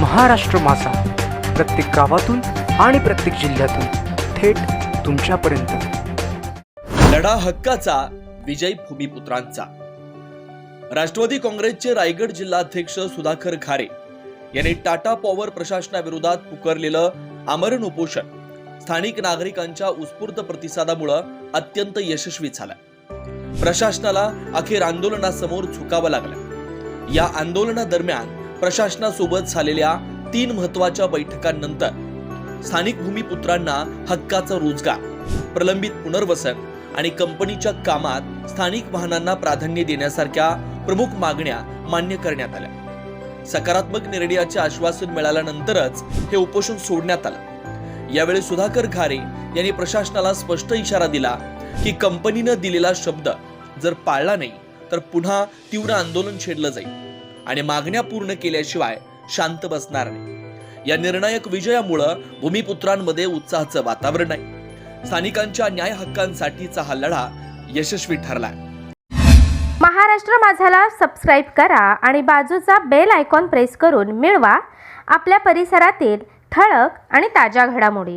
महाराष्ट्र माझा. प्रत्येक गावातून आणि प्रत्येक जिल्ह्यातून थेट तुमच्यापर्यंत. लढा हक्काचा विजय भूमिपुत्रांचा. राष्ट्रवादी काँग्रेसचे रायगड जिल्हाध्यक्ष सुधाकर खारे यांनी टाटा पॉवर प्रशासनाविरोधात पुकारलेलं आमरण उपोषण स्थानिक नागरिकांच्या उत्स्फूर्त प्रतिसादामुळं अत्यंत यशस्वी झालं. प्रशासनाला अखेर आंदोलनासमोर झुकावं लागलं. या आंदोलनादरम्यान प्रशासनासोबत झालेल्या तीन महत्त्वाच्या बैठकांनंतर स्थानिक भूमिपुत्रांना हक्काचा रोजगार प्रलंबित पुनर्वसन आणि कंपनीच्या कामात स्थानिक वाहनांना प्राधान्य देण्यासारख्या प्रमुख मागण्या मान्य करण्यात आल्या. सकारात्मक निर्णयाचे आश्वासन मिळाल्यानंतरच हे उपोषण सोडण्यात आलं. यावेळी सुधाकर खारे यांनी प्रशासनाला स्पष्ट इशारा दिला की कंपनीनं दिलेला शब्द जर पाळला नाही तर पुन्हा तीव्र आंदोलन छेडलं जाईल. आणि मागण्या पूर्ण केल्याशिवाय शांत बसणार नाही. या निर्णायक विजयामुळं भूमिपुत्रांमध्ये उत्साहाचं वातावरण आहे. स्थानिकांच्या न्याय हक्कांसाठीचा हा लढा यशस्वी ठरला महाराष्ट्र माझाला सबस्क्राईब करा आणि बाजूचा बेल आयकॉन प्रेस करून मिळवा. आपल्या परिसरातील ठळक आणि ताज्या घडामोडी.